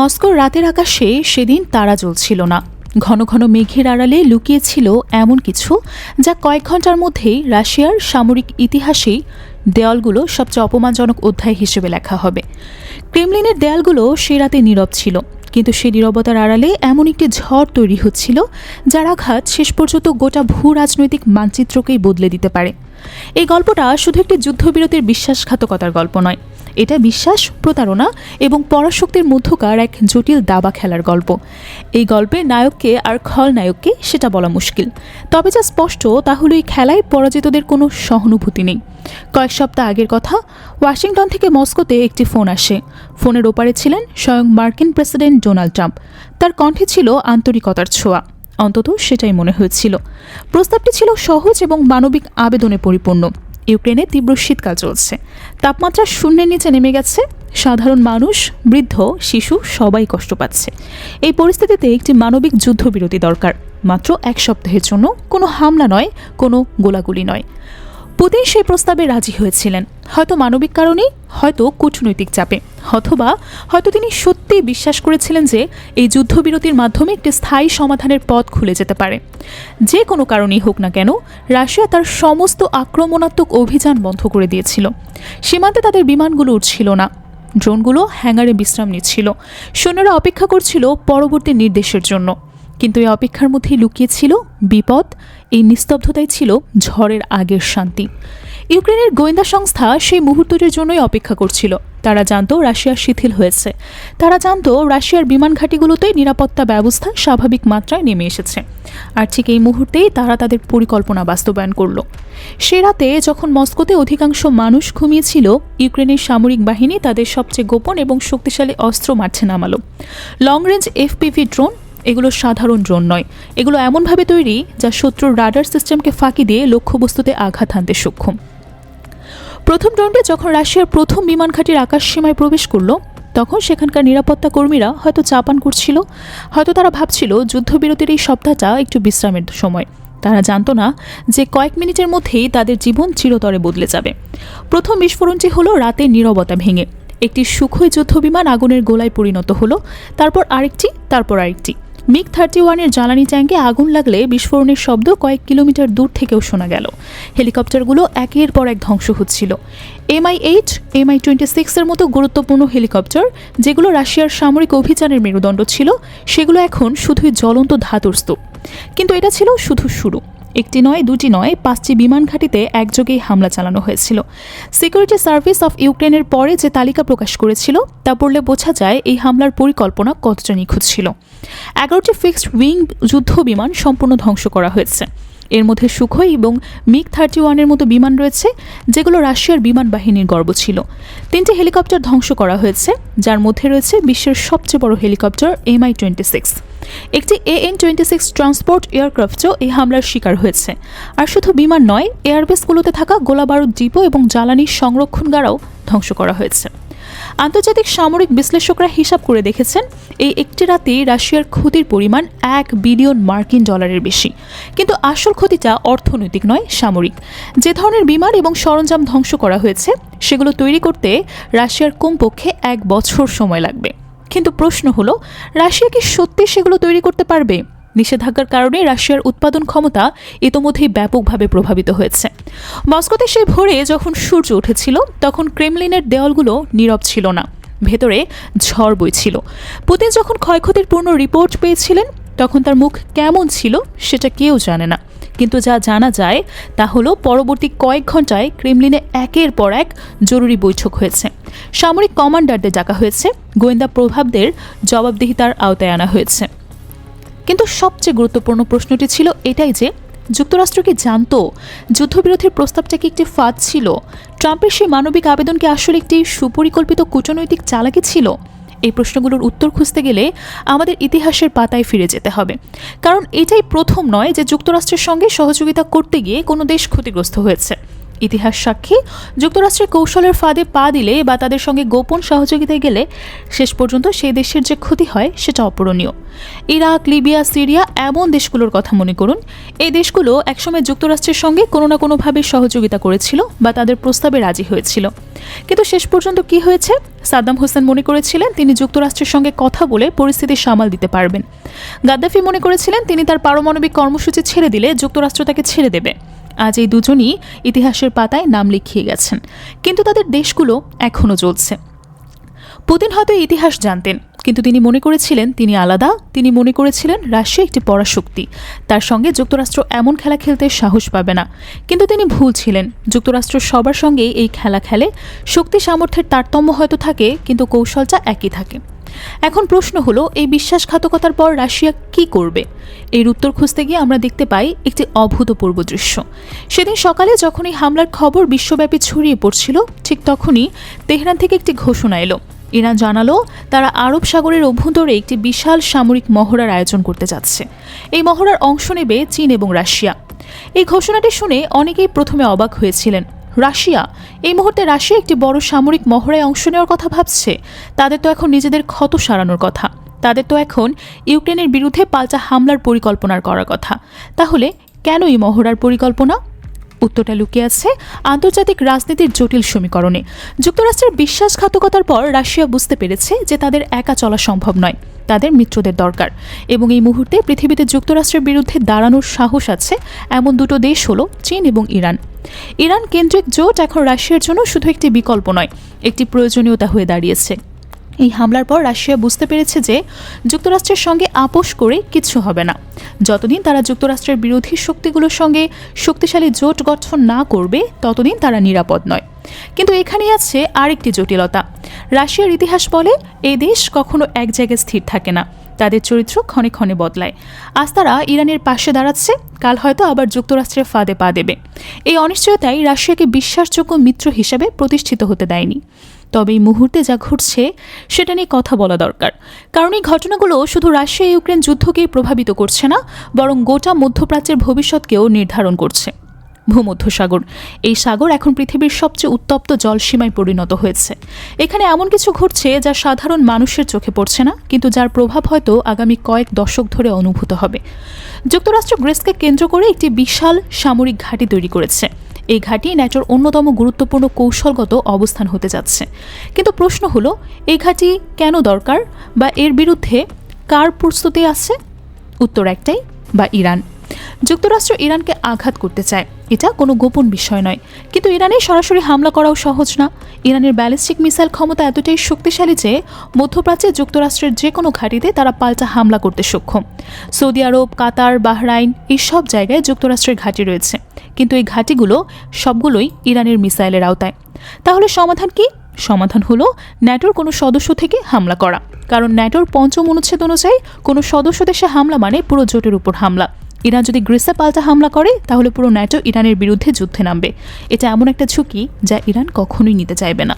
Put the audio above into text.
মস্কোর রাতের আকাশে সেদিন তারা জ্বলছিল না। ঘন ঘন মেঘের আড়ালে লুকিয়েছিল এমন কিছু যা কয়েক ঘণ্টার মধ্যেই রাশিয়ার সামরিক ইতিহাসেই দেয়ালগুলো সবচেয়ে অপমানজনক অধ্যায় হিসেবে লেখা হবে। ক্রেমলিনের দেয়ালগুলো সে রাতে নীরব ছিল, কিন্তু সে নীরবতার আড়ালে এমন একটি ঝড় তৈরি হচ্ছিল যার আঘাত শেষ পর্যন্ত গোটা ভূ রাজনৈতিক মানচিত্রকেই বদলে দিতে পারে। এই গল্পটা শুধু একটি যুদ্ধবিরতির বিশ্বাসঘাতকতার গল্প নয় এটা বিশ্বাস, প্রতারণা এবং পরাশক্তির মধ্যকার এক জটিল দাবা খেলার গল্প। এই গল্পে নায়ককে আর খলনায়ককে সেটা বলা মুশকিল। তবে যা স্পষ্ট, তা হলো এই খেলায় পরাজিতদের কোনো সহানুভূতি নেই। কয়েক সপ্তাহ আগের কথা, ওয়াশিংটন থেকে মস্কোতে একটি ফোন আসে। ফোনের ওপারে ছিলেন স্বয়ং মার্কিন প্রেসিডেন্ট ডোনাল্ড ট্রাম্প। তার কণ্ঠে ছিল আন্তরিকতার ছোঁয়া। অন্তত সেটাই মনে হয়েছিল। প্রস্তাবটি ছিল সহজ এবং মানবিক আবেদনে পরিপূর্ণ। ইউক্রেনে তীব্র শীতকাল চলছে। তাপমাত্রা শূন্যের নিচে নেমে গেছে। সাধারণ মানুষ, বৃদ্ধ, শিশু সবাই কষ্ট পাচ্ছে। এই পরিস্থিতিতে একটি মানবিক যুদ্ধবিরতি দরকার। মাত্র এক সপ্তাহের জন্য কোনো হামলা নয়, কোনো গোলাগুলি নয়। পুতিন সেই প্রস্তাবে রাজি হয়েছিলেন। হয়তো মানবিক কারণেই, হয়তো কূটনৈতিক চাপে। অথবা হয়তো তিনি সত্যিই বিশ্বাস করেছিলেন যে এই যুদ্ধবিরতির মাধ্যমে একটি স্থায়ী সমাধানের পথ খুলে যেতে পারে। যে কোনো কারণেই হোক না কেন, রাশিয়া তার সমস্ত আক্রমণাত্মক অভিযান বন্ধ করে দিয়েছিল। সীমান্তে তাদের বিমানগুলো উঠছিল না। ড্রোনগুলো হ্যাঙ্গারে বিশ্রাম নিচ্ছিল। সৈন্যরা অপেক্ষা করছিল পরবর্তী নির্দেশের জন্য। কিন্তু এই অপেক্ষার মধ্যেই লুকিয়েছিল বিপদ, এই নিস্তব্ধতাই ছিল ঝড়ের আগের শান্তি। ইউক্রেনের গোয়েন্দা সংস্থা সেই মুহূর্তটির জন্যই অপেক্ষা করছিল। তারা জানত রাশিয়া শিথিল হয়েছে। তারা জানত রাশিয়ার বিমান ঘাঁটিগুলোতেই নিরাপত্তা ব্যবস্থা স্বাভাবিক মাত্রায় নেমে এসেছে। আর ঠিক এই মুহূর্তেই তারা তাদের পরিকল্পনা বাস্তবায়ন করল। সে রাতে যখন মস্কোতে অধিকাংশ মানুষ ঘুমিয়েছিল, ইউক্রেনের সামরিক বাহিনী তাদের সবচেয়ে গোপন এবং শক্তিশালী অস্ত্র মারছে নামালো। লং রেঞ্জ এফপিভি ড্রোন, এগুলো সাধারণ ড্রোন নয়। এগুলো এমনভাবে তৈরি যা শত্রুর রাডার সিস্টেমকে ফাঁকি দিয়ে লক্ষ্যবস্তুতে আঘাত হানতে সক্ষম। প্রথম ড্রোনটি যখন রাশিয়ার প্রথম বিমান ঘাঁটির আকাশ সীমায় প্রবেশ করল, তখন সেখানকার নিরাপত্তা কর্মীরা হয়তো চাপান করছিল, হয়তো তারা ভাবছিল যুদ্ধবিরতির এই সপ্তাহটা একটু বিশ্রামের সময়। তারা জানতো না যে কয়েক মিনিটের মধ্যেই তাদের জীবন চিরতরে বদলে যাবে। প্রথম বিস্ফোরণটি হলো রাতে নীরবতা ভেঙে। একটি সুখই যুদ্ধবিমান আগুনের গোলায় পরিণত হলো, তারপর আরেকটি তারপর আরেকটি। মিগ থার্টি ওয়ানের জ্বালানি ট্যাঙ্কে আগুন লাগলে বিস্ফোরণের শব্দ কয়েক কিলোমিটার দূর থেকেও শোনা গেল। হেলিকপ্টারগুলো একের পর এক ধ্বংস হচ্ছিল। এমআই এইট এমআই টোয়েন্টি সিক্সের মতো গুরুত্বপূর্ণ হেলিকপ্টার, যেগুলো রাশিয়ার সামরিক অভিযানের মেরুদণ্ড ছিল, সেগুলো এখন শুধুই জ্বলন্ত ধাতুর স্তূপ। কিন্তু এটা ছিল শুধু শুরু। একটি নয়, দুটি নয়, পাঁচটি বিমান ঘাঁটিতে একযোগেই হামলা চালানো হয়েছিল। সিকিউরিটি সার্ভিস অফ ইউক্রেনের পরে যে তালিকা প্রকাশ করেছিল, তা পড়লে বোঝা যায় এই হামলার পরিকল্পনা কতটা নিখুঁত ছিল। এগারোটি ফিক্সড উইং যুদ্ধ বিমান সম্পূর্ণ ধ্বংস করা হয়েছে। এর মধ্যে সুখই এবং মিগ থার্টি ওয়ানের মতো বিমান রয়েছে, যেগুলো রাশিয়ার বিমান বাহিনীর গর্ব ছিল। তিনটি হেলিকপ্টার ধ্বংস করা হয়েছে, যার মধ্যে রয়েছে বিশ্বের সবচেয়ে বড় হেলিকপ্টার এমআই টোয়েন্টি সিক্স একটি A N twenty six transport এয়ারক্রাফটও এই হামলার শিকার হয়েছে। আর শুধু বিমান নয়, এয়ারবেসগুলোতে থাকা গোলাবারুদ ডিপো এবং জ্বালানি সংরক্ষণগারাও ধ্বংস করা হয়েছে। আন্তর্জাতিক সামরিক বিশ্লেষকরা হিসাব করে দেখেছেন, এই একটি রাতেই রাশিয়ার ক্ষতির পরিমাণ এক বিলিয়ন মার্কিন ডলারের বেশি। কিন্তু আসল ক্ষতিটা অর্থনৈতিক নয়, সামরিক। যে ধরনের বিমান এবং সরঞ্জাম ধ্বংস করা হয়েছে, সেগুলো তৈরি করতে রাশিয়ার কমপক্ষে এক বছর সময় লাগবে। কিন্তু প্রশ্ন হলো, রাশিয়া কি সত্যি সেগুলো তৈরি করতে পারবে? নিষেধাজ্ঞার কারণে রাশিয়ার উৎপাদন ক্ষমতা ইতোমধ্যেই ব্যাপকভাবে প্রভাবিত হয়েছে। মস্কোতে সেই ভোরে যখন সূর্য উঠেছিল, তখন ক্রেমলিনের দেওয়ালগুলো নীরব ছিল না, ভেতরে ঝড় বইছিল। পুতিন যখন ক্ষয়ক্ষতির পূর্ণ রিপোর্ট পেয়েছিলেন, তখন তার মুখ কেমন ছিল সেটা কেউ জানে না। কিন্তু যা জানা যায়, তা হলো পরবর্তী কয়েক ঘন্টায় ক্রেমলিনে একের পর এক জরুরি বৈঠক হয়েছে। সামরিক কমান্ডারদের ডাকা হয়েছে, গোয়েন্দা প্রভাবদের জবাবদিহিতার আওতায় আনা হয়েছে। কিন্তু সবচেয়ে গুরুত্বপূর্ণ প্রশ্নটি ছিল এটাই যে, যুক্তরাষ্ট্র কি জানত যুদ্ধবিরতির প্রস্তাবটা কি একটি ফাঁদ ছিল? ট্রাম্পের সেই মানবিক আবেদন কি আসলে একটি সুপরিকল্পিত কূটনৈতিক চালাকি ছিল? এই প্রশ্নগুলোর উত্তর খুঁজতে গেলে আমাদের ইতিহাসের পাতায় ফিরে যেতে হবে। কারণ এটাই প্রথম নয় যে যুক্তরাষ্ট্রের সঙ্গে সহযোগিতা করতে গিয়ে কোনো দেশ ক্ষতিগ্রস্ত হয়েছে। ইতিহাস সাক্ষী। যুক্তরাষ্ট্রের কৌশলের ফাঁদে পা দিলে বা তাদের সঙ্গে গোপন সহযোগিতায় গেলে শেষ পর্যন্ত সেই দেশের যে ক্ষতি হয় সেটা অপূরণীয়। ইরাক, লিবিয়া, সিরিয়া এমন দেশগুলোর কথা মনে করুন। এই দেশগুলো একসময় যুক্তরাষ্ট্রের সঙ্গে কোনো না কোনোভাবে সহযোগিতা করেছিল বা তাদের প্রস্তাবে রাজি হয়েছিল। কিন্তু শেষ পর্যন্ত কি হয়েছে? সাদ্দাম হোসেন মনে করেছিলেন তিনি যুক্তরাষ্ট্রের সঙ্গে কথা বলে পরিস্থিতি সামাল দিতে পারবেন। গাদ্দাফি মনে করেছিলেন তিনি তার পারমাণবিক কর্মসূচি ছেড়ে দিলে যুক্তরাষ্ট্র তাকে ছেড়ে দেবে। আজ এই দুজনই ইতিহাসের পাতায় নাম লিখিয়ে গেছেন। কিন্তু তাদের দেশগুলো এখনও চলছে পুতিন হয়তো ইতিহাস জানতেন, কিন্তু তিনি মনে করেছিলেন তিনি আলাদা, তিনি মনে করেছিলেন রাশিয়া একটি পরাশক্তি। তার সঙ্গে যুক্তরাষ্ট্র এমন খেলা খেলতে সাহস পাবে না। কিন্তু তিনি ভুল ছিলেন। যুক্তরাষ্ট্র সবার সঙ্গে এই খেলা খেলে। শক্তি সামর্থ্যের তারতম্য হয়তো থাকে, কিন্তু কৌশলটা একই থাকে। এখন প্রশ্ন হলো, এই বিশ্বাসঘাতকতার পর রাশিয়া কি করবে? এর উত্তর খুঁজতে গিয়ে আমরা দেখতে পাই একটি অভূতপূর্ব দৃশ্য। সেদিন সকালে যখন এই হামলার খবর বিশ্বব্যাপী ছড়িয়ে পড়ছিল, ঠিক তখনই তেহরান থেকে একটি ঘোষণা এলো। ইরান জানালো, তারা আরব সাগরের অভ্যন্তরে একটি বিশাল সামরিক মহড়ার আয়োজন করতে যাচ্ছে। এই মহড়ার অংশ নেবে চীন এবং রাশিয়া। এই ঘোষণাটি শুনে অনেকেই প্রথমে অবাক হয়েছিলেন। রাশিয়া। এই মুহূর্তে রাশিয়া একটি বড় সামরিক মহড়ায় অংশ নেওয়ার কথা ভাবছে। তাদের তো এখন নিজেদের ক্ষত সারানোর কথা। তাদের তো এখন ইউক্রেনের বিরুদ্ধে পাল্টা হামলার পরিকল্পনার করার কথা। তাহলে কেন এই মহড়ার পরিকল্পনা? উত্তরটা লুকিয়ে আছে, আন্তর্জাতিক রাজনীতির জটিল সমীকরণে। যুক্তরাষ্ট্রের বিশ্বাসঘাতকতার পর রাশিয়া বুঝতে পেরেছে যে তাদের একা চলা সম্ভব নয়, তাদের মিত্রদের দরকার। এবং এই মুহূর্তে পৃথিবীতে যুক্তরাষ্ট্রের বিরুদ্ধে দাঁড়ানোর সাহস আছে, এমন দুটো দেশ হলো চীন এবং ইরান। ইরান কেন্দ্রিক জোট এখন রাশিয়ার জন্য শুধু একটি বিকল্প নয়, একটি প্রয়োজনীয়তা হয়ে দাঁড়িয়েছে। এই হামলার পর রাশিয়া বুঝতে পেরেছে যে যুক্তরাষ্ট্রের সঙ্গে আপোষ করে কিছু হবে না। যতদিন তারা যুক্তরাষ্ট্রের বিরোধী শক্তিগুলোর সঙ্গে শক্তিশালী জোট গঠন না করবে, ততদিন তারা নিরাপদ নয়। কিন্তু এখানে আছে আরেকটি জটিলতা। রাশিয়ার ইতিহাস বলে এই দেশ কখনো এক জায়গায় স্থির থাকে না। তাদের চরিত্র ক্ষণে ক্ষণে বদলায়। আজ তারা ইরানের পাশে দাঁড়াচ্ছে, কাল হয়তো আবার যুক্তরাষ্ট্রের ফাঁদে পা দেবে। এই অনিশ্চয়তাই রাশিয়াকে বিশ্বাসযোগ্য মিত্র হিসেবে প্রতিষ্ঠিত হতে দেয়নি। তবে এই মুহূর্তে যা ঘটছে, সেটা নিয়ে কথা বলা দরকার। কারণ এই ঘটনাগুলো শুধু রাশিয়া ইউক্রেন যুদ্ধকেই প্রভাবিত করছে না, বরং গোটা মধ্যপ্রাচ্যের ভবিষ্যৎকেও নির্ধারণ করছে। ভূমধ্যসাগর, এই সাগর এখন পৃথিবীর সবচেয়ে উত্তপ্ত জলসীমায় পরিণত হয়েছে। এখানে এমন কিছু ঘটছে যা সাধারণ মানুষের চোখে পড়ছে না, কিন্তু যার প্রভাব হয়তো আগামী কয়েক দশক ধরে অনুভূত হবে। যুক্তরাষ্ট্র গ্রেসকে কেন্দ্র করে একটি বিশাল সামরিক ঘাঁটি তৈরি করেছে। এই ঘাঁটি ন্যাটোর অন্যতম গুরুত্বপূর্ণ কৌশলগত অবস্থান হতে যাচ্ছে। কিন্তু প্রশ্ন হলো, এই ঘাঁটি কেন দরকার বা এর বিরুদ্ধে কার প্রস্তুতি আছে? উত্তর একটাই, বা ইরান। যুক্তরাষ্ট্র ইরানকে আঘাত করতে চায়। এটা কোনো গোপন বিষয় নয়। কিন্তু ইরানে সরাসরি হামলা করাও সহজ না। ইরানের ব্যালিস্টিক মিসাইল ক্ষমতা এতটাই শক্তিশালী যে মধ্যপ্রাচ্যে যুক্তরাষ্ট্রের যে কোনো ঘাঁটিতে তারা পাল্টা হামলা করতে সক্ষম। সৌদি আরব, কাতার, বাহরাইন এই সব জায়গায় যুক্তরাষ্ট্রের ঘাঁটি রয়েছে। কিন্তু এই ঘাঁটিগুলো সবগুলোই ইরানের মিসাইলের আওতায়। তাহলে সমাধান কি? সমাধান হলো ন্যাটোর কোনো সদস্য থেকে হামলা করা। কারণ ন্যাটোর পঞ্চম অনুচ্ছেদ অনুযায়ী কোনো সদস্য দেশে হামলা মানে পুরো জোটের উপর হামলা। ইরান যদি গ্রিসে পাল্টা হামলা করে, তাহলে পুরো ন্যাটো ইরানের বিরুদ্ধে যুদ্ধে নামবে। এটা এমন একটা ঝুঁকি যা ইরান কখনোই নিতে চাইবে না।